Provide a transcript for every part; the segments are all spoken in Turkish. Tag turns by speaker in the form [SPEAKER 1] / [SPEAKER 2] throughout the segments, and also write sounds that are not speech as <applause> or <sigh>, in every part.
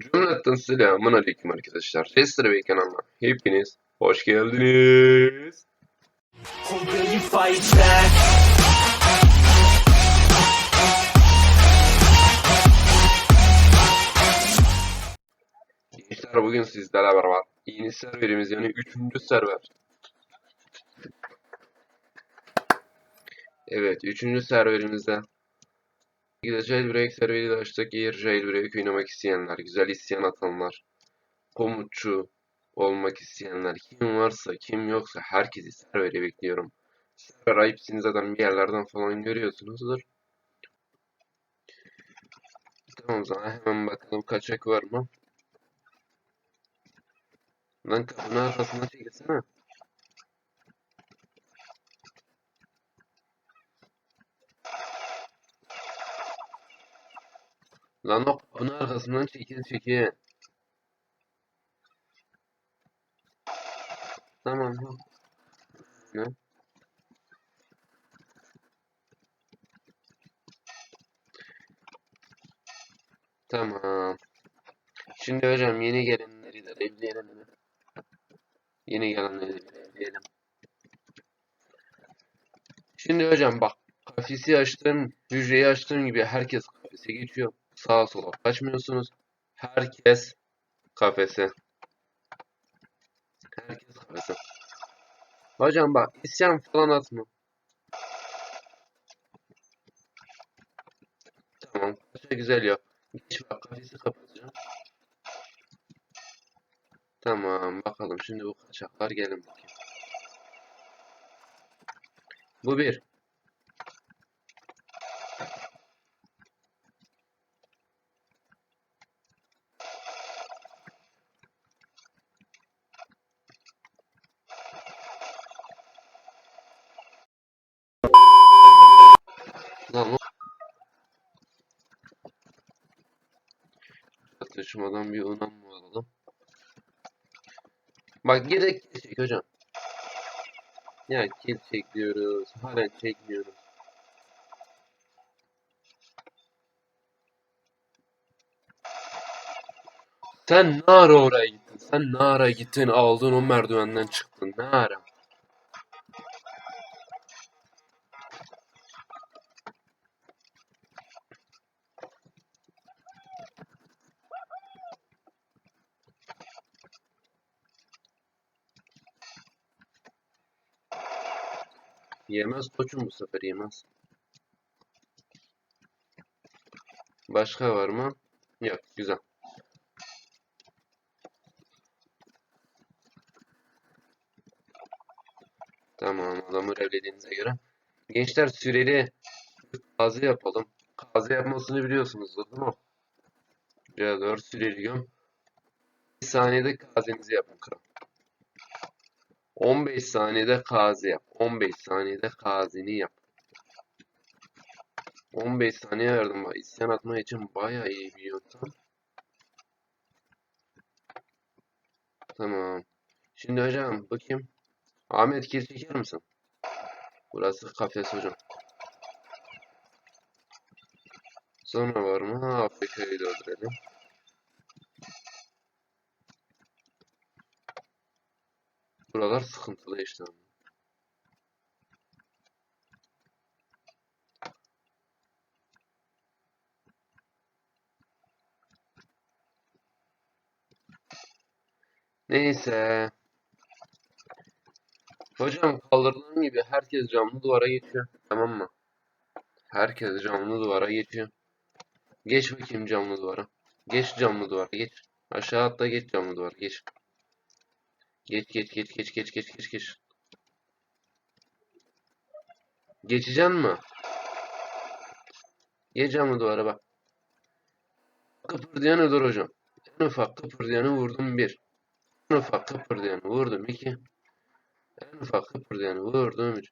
[SPEAKER 1] Cümleten selamun aleyküm arkadaşlar. Restore Bey kanalına hepiniz hoş geldiniz. Gençler bugün sizlerle beraber yeni serverimiz yani 3. server. Evet 3. serverimizde Güzel jailbreak serveri de açtık. Eğer jailbreak oynamak isteyenler, güzel isyan atanlar, komutçu olmak isteyenler, kim varsa kim yoksa herkesi servere bekliyorum. Server IP'sini zaten bir yerlerden falan görüyorsunuzdur. Tamam zaman hemen bakalım kaçak var mı? Lan kapının arkasına çekilsene. Lan o kapının arkasından çekil çekil. Tamam. Ne? Tamam. Şimdi hocam yeni gelenleri de evleyelim mi? Yeni gelenleri de evleyelim. Şimdi hocam bak. Kafesi açtım, hücreyi açtığım gibi herkes kafese geçiyor. Sağa sola kaçmıyorsunuz. Herkes kafese. Herkes kafese. Hocam bak isyan falan atma. Tamam. Kaça güzel yap. Geç bak kafesi kapatacağım. Tamam bakalım şimdi bu kaçaklar gelin bakayım. Bu bir. Lan o Atışmadan bir unam mı alalım? Bak gerek çek hocam. Ya kill çekiyoruz. Halen çekmiyoruz. Sen ne ara oraya gittin? Sen ne ara gittin aldın o merdivenden çıktın? Ne ara? Yemez koçum bu sefer yemez. Başka var mı? Yok güzel. Tamam adamı revlediğinize göre. Gençler süreli kazı yapalım. Kazı yapmasını biliyorsunuzdur değil mi? 4 süreli göm. Bir saniyede kazenizi yapın kral. 15 saniyede kazi yap. 15 saniyede kazini yap. 15 saniye verdim. İsyan atma için bayağı iyi bir yöntem. Tamam. Şimdi hocam bakayım. Ahmet gir çeker misin? Burası kafes hocam. Sonra var mı? Afrika'yı da öldürelim. Buralar sıkıntılı işte. Neyse. Hocam kaldırdığım gibi herkes camlı duvara geçiyor. Tamam mı? Herkes camlı duvara geçiyor. Geç bakayım camlı duvara. Geç camlı duvara geç. Aşağı atla geç camlı duvara geç. Geç geç geç geç geç geç geç geç. Geçeceksin mi? Geç camlı duvara bak. Kıpırdayan öldür hocam. En ufak kıpırdayanı vurdum bir. En ufak kıpırdayanı vurdum iki. En ufak kıpırdayanı vurdum üç.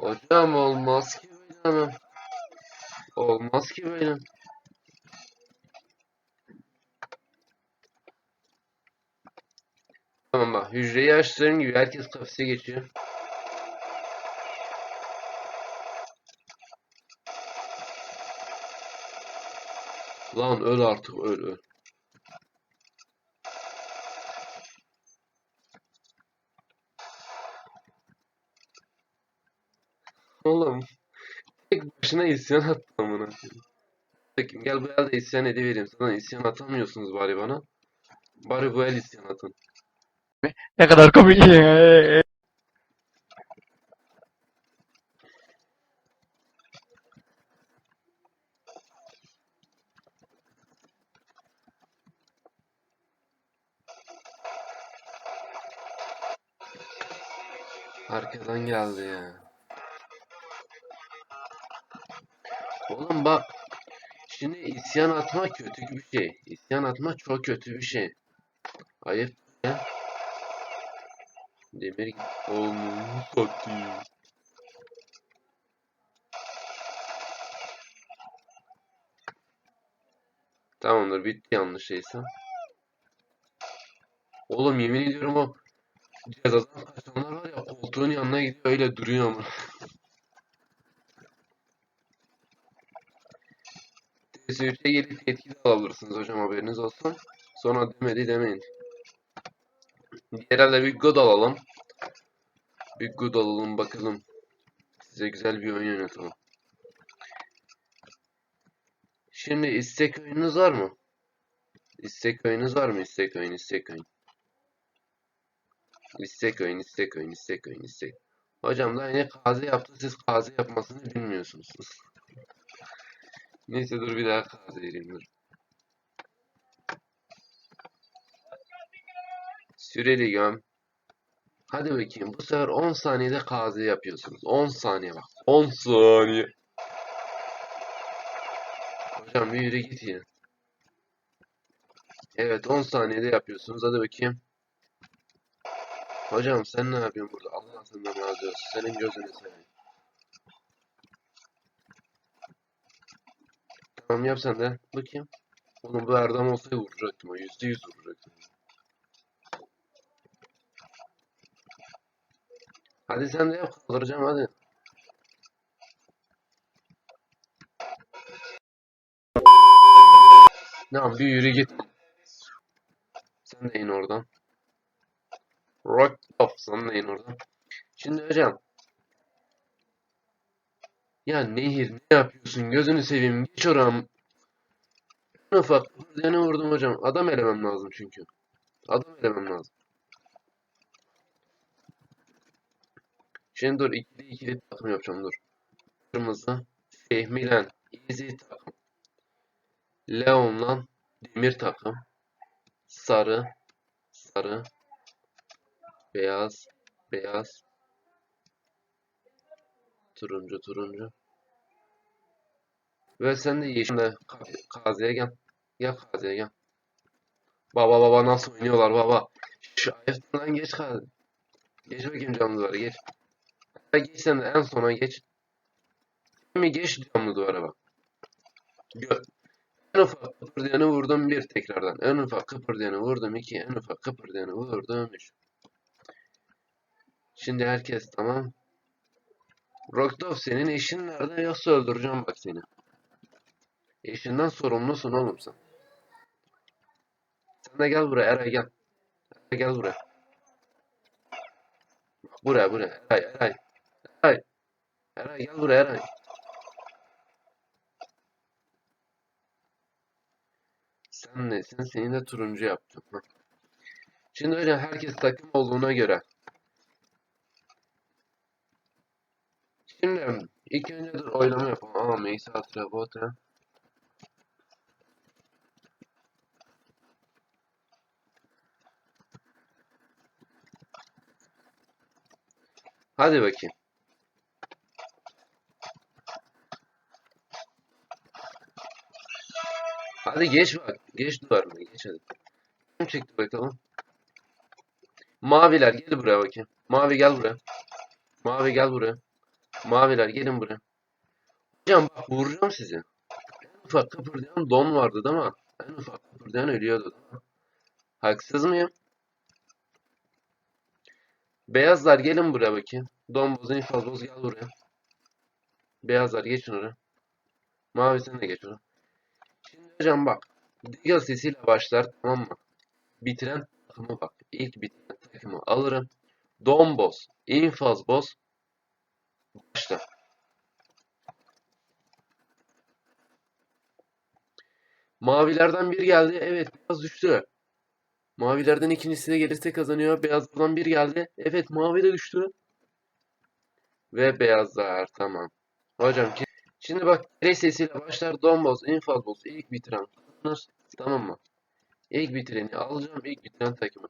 [SPEAKER 1] Hocam olmaz ki hemen. Olmaz ki böyle. Tamam bak hücreyi açtığım gibi herkes kafese geçiyor. Lan öl artık öl öl. Oğlum tek başına isyan attı amına. Peki gel bu elde isyan edivereyim. Sana isyan atamıyorsunuz bari bana. Bari bu el isyan atın.
[SPEAKER 2] Ne kadar komik.
[SPEAKER 1] Arkadan geldi ya. Oğlum bak. Şimdi isyan atma kötü bir şey. İsyan atma çok kötü bir şey. Ayıp ya. Demir Oğlum satayım. Tamamdır bitti yanlış şeyse. Oğlum yemin ediyorum o cezadan kaçanlar var ya koltuğun yanına gidiyor öyle duruyor ama. <laughs> TS3'e gelip yetki de alabilirsiniz hocam haberiniz olsun. Sonra demedi demeyin. Herhalde bir god alalım. Bir god alalım bakalım. Size güzel bir oyun yönetelim. Şimdi istek oyununuz var mı? İstek oyununuz var mı? İstek oyun, istek oyun. İstek oyun, istek oyun, istek oyun, istek. Hocam da yine kazi yaptı. Siz kazi yapmasını bilmiyorsunuz. Neyse dur bir daha kazi vereyim dur. Süreli göm. Hadi bakayım. Bu sefer 10 saniyede kazi yapıyorsunuz. 10 saniye bak. 10 saniye. Hocam bir yürü git ya. Evet 10 saniyede yapıyorsunuz. Hadi bakayım. Hocam sen ne yapıyorsun burada? Allah senden razı olsun. Senin gözünü seveyim. Tamam yap sen de. Bakayım. Oğlum bu Erdem olsaydı vuracaktım o. Yüzde yüz vuracaktım. Hadi sen de yap. Kaldıracağım hadi. Tamam bir yürü git. Sen de in oradan. Rock off. Sen de in oradan. Şimdi hocam. Ya Nehir ne yapıyorsun? Gözünü seveyim. Geç oram. En ufak. Yani vurdum hocam. Adam elemem lazım çünkü. Adam elemem lazım. Şimdi dur. ikili ikili takım yapacağım dur. Kırmızı. Fehmilen. Easy takım. Leon'la Demir takım. Sarı. Sarı. Beyaz. Beyaz. Turuncu turuncu. Ve sen de yeşille Kazi'ye gel. Gel Kazi'ye gel. Baba baba nasıl oynuyorlar baba. Şu ayıptan geç Kazi. Geç bakayım camlı duvara geç. Ha, geç sen de en sona geç. Mi geç camlı duvara bak. Gö en ufak kıpırdayanı vurdum bir tekrardan. En ufak kıpırdayanı vurdum iki. En ufak kıpırdayanı vurdum üç. Şimdi herkes tamam. Rockdov senin eşin nerede yoksa öldüreceğim bak seni. Eşinden sorumlusun oğlum sen. Sen de gel buraya Eray gel. Eray gel buraya. Buraya buraya Eray Eray. Eray. Eray gel buraya Eray. Sen nesin? Seni de turuncu yaptım. Şimdi hocam herkes takım olduğuna göre. Şimdi ilk önce dur oylama yapalım. Aa Meysa Trabota. Hadi bakayım. Hadi geç bak. Geç duvarını geç hadi. Kim çekti bakalım. Maviler gel buraya bakayım. Mavi gel buraya. Mavi gel buraya. Maviler gelin buraya. Hocam bak vuracağım sizi. En ufak kıpırdayan don vardı değil mi? En ufak kıpırdayan ölüyordu? Haksız mıyım? Beyazlar gelin buraya bakayım. Don boz, infaz boz gel buraya. Beyazlar geçin oraya. Mavi sen de geç oraya. Şimdi hocam bak. Diggle sesiyle başlar tamam mı? Bitiren takımı bak. İlk bitiren takımı alırım. Don boss, infaz boss. Başla. Mavilerden bir geldi. Evet beyaz düştü. Mavilerden ikincisi de gelirse kazanıyor. Beyazlardan bir geldi. Evet mavi de düştü. Ve beyazlar tamam. Hocam ki şimdi bak R sesiyle başlar. Don boss, infaz boss ilk bitiren kazanır. Tamam mı? İlk bitireni alacağım. ilk bitiren takımı.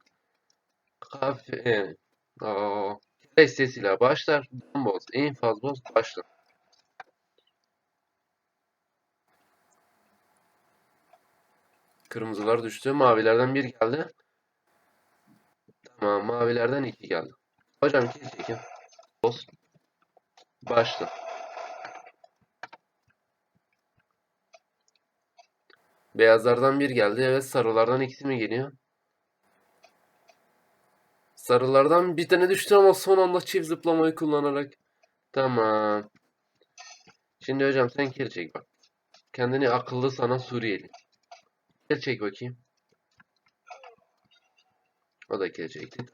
[SPEAKER 1] Kafe. Aa. Sesiyle başlar. Boss, infaz boss başla. Kırmızılar düştü. Mavilerden bir geldi. Tamam. Mavilerden iki geldi. Hocam kill çekin. Boss. Başla. Beyazlardan bir geldi. Evet sarılardan ikisi mi geliyor? Sarılardan bir tane düştü ama son anda çift zıplamayı kullanarak. Tamam. Şimdi hocam sen kill çek bak. Kendini akıllı sana Suriyeli. Kill çek bakayım. O da kill çekti.